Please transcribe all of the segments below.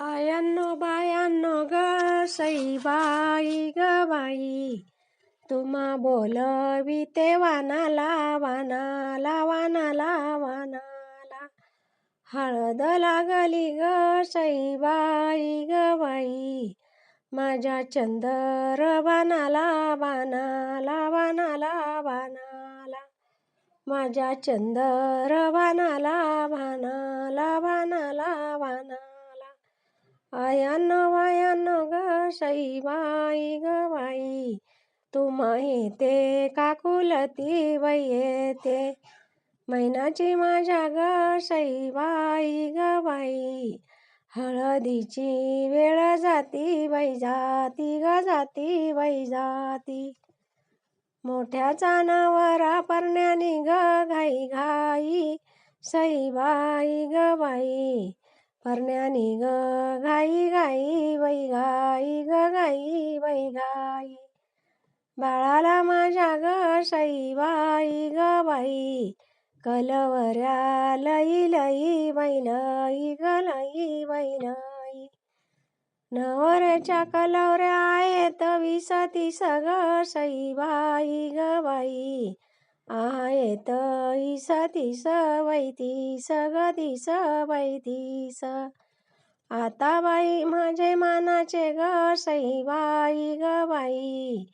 आयांनो बायांनो ग सईबाई ग बाई. तुम्हा बोलविते वानाला वानाला वानाला वानाला. हळद लागली ग सईबाई ग बाई. माझ्या चंदर बानाला बानाला बानाला वानाला. माझ्या चंदर बानाला बानाला बानाला लावाना आयान वायान ग सईबाई ग बाई. तुम्हा ते काकुलती बाई येते? मैनाची माझ्या ग सईबाई ग बाई. हळदीची वेळ जाती बाई जाती ग जाती बाई जाती. मोठ्याचा नवरा परण्यानी ग घाई घाई. सईबाई ग बाई. परण्यानी ग घाई घाई वै गाई ग घाई वै गाई बाळाला माझ्या ग बाई ग बाई. कलवऱ्या लई लई बाई लई ग लई बाई लई. नवऱ्याच्या कलवऱ्या आहेत वीस तीस ग बाई ग बाई. आयत ईस तीस बाई तीस ग तीस बाई आता बाई माझे मानाचे ग बाई ग बाई.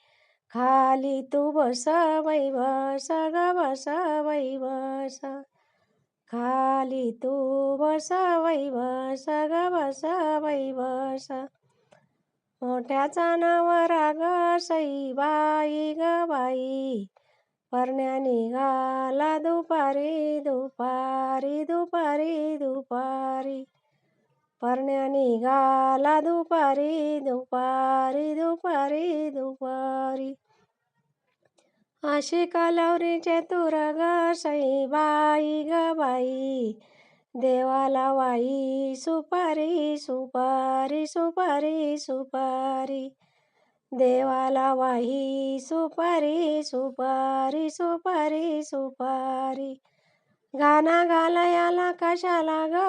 खाली तू बस वै बस ग बस वै बस. खाली तू बस वै बस ग बस वै बस. मोठ्याचा नवरा ग बाई ग बाई. परण्या निघाला दुपारी दुपारी दुपारी दुपारी परण्या निघाला दुपारी दुपारी दुपारी दुपारी अशी कलवरीचे तुर ग बाई ग बाई देवाला वाई सुपारी सुपारी सुपारी सुपारी देवाला वाही सुपारी सुपारी सुपारी सुपारी. गाना घालयाला कशाला ग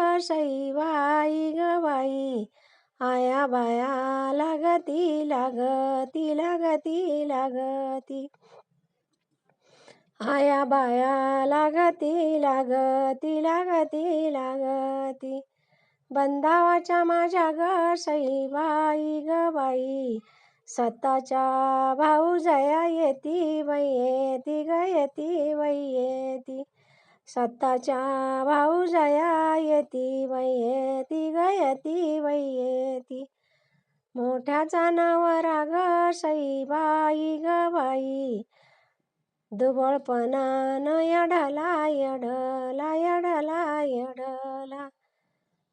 बाई ग बाई? आया बाया लागती लागती लागती लागती. आया बाया लागती लागती लागती लागती. बंदावाच्या माझ्या ग बाई ग बाई. सत्ताच्या भाऊ जया येती वैयेती येती ग येती सत्ताच्या भाऊ जया येती वैयेती येती ग येती बाई मोठ्याचा नवरा ग बाई ग बाई. दुबळपणानं यडला यडला यडला यडला.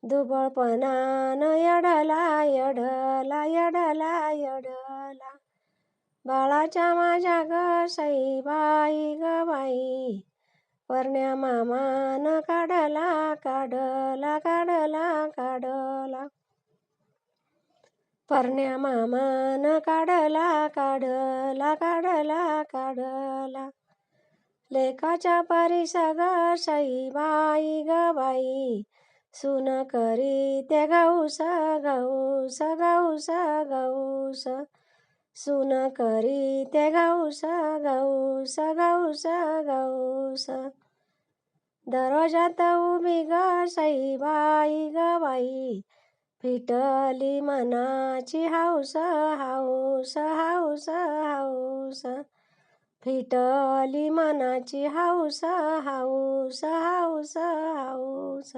दुबळपणानं यडला यडला यडला यडला. बाळाच्या माझ्या ग बाई ग बाई. परण्या मामान काढला काढला काढला काढला. परण्या मामान काढला काढला काढला काढला. लेखाच्या परिसा ग बाई ग बाई. सुन करी ते गौस गौस गौस गौस सुन करी ते गौस गौस गौस गौस दरोजात उभी ग बाई ग बाई. फिटली मनाची हाऊस हाऊस हाऊस हाऊस. फिटली मनाची हाऊस हाऊस हाऊस हाऊस.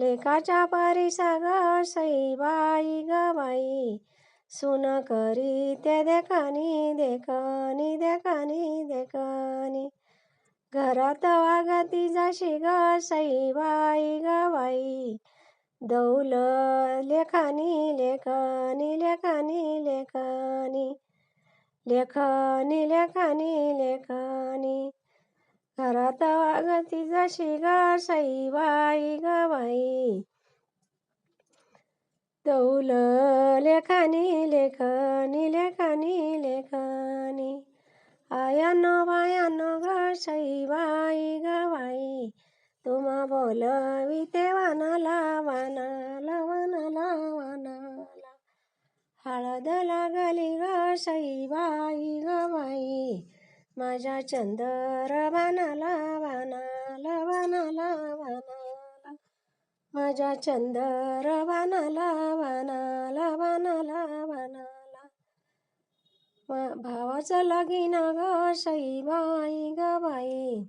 लेखाच्या परिसा ग बाई ग बाई. सुन करी ते देखनी देखनी देखनी देखनी. घरात वागती जशी ग बाई ग बाई. दौल लेखानी लेखनी लेखानी लेखानी. लेखनी लेखानी लेखानी. घरात वागती जशी ग बाई ग बाई दौल लेखनी लेखनी लेखनी. लेखनी आयानो बायानो ग बाई ग बाई तुम्हा बोलविते ना लावा वानाला हळद लागली ग सईबाई बा माझ्या चंदर बाणाला बाणाला बाणाला बाणाला माझ्या चंदर बाणाला बाणाला बाणाला बाणाला मा- भावाचं लगीन ग सईबाई ग बाई.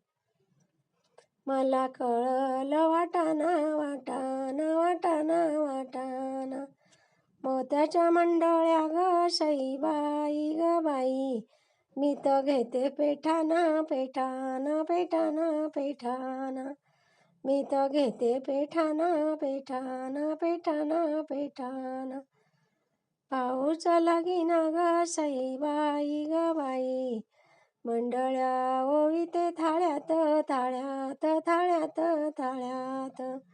मला कळलं वाटाना वाटाना वाटाना वाटाना मोत्याच्या मंडळ्या ग सईबाई ग बाई. मी तर घेते पेठाना पेठाना पेठाना पेठाना. मी तर घेते पेठाना पेठाना पेठाना पेठाना. पाऊस ना ग सईबाई ग बाई. मंडळ्या थाळ्यात थाळ्यात थाळ्यात.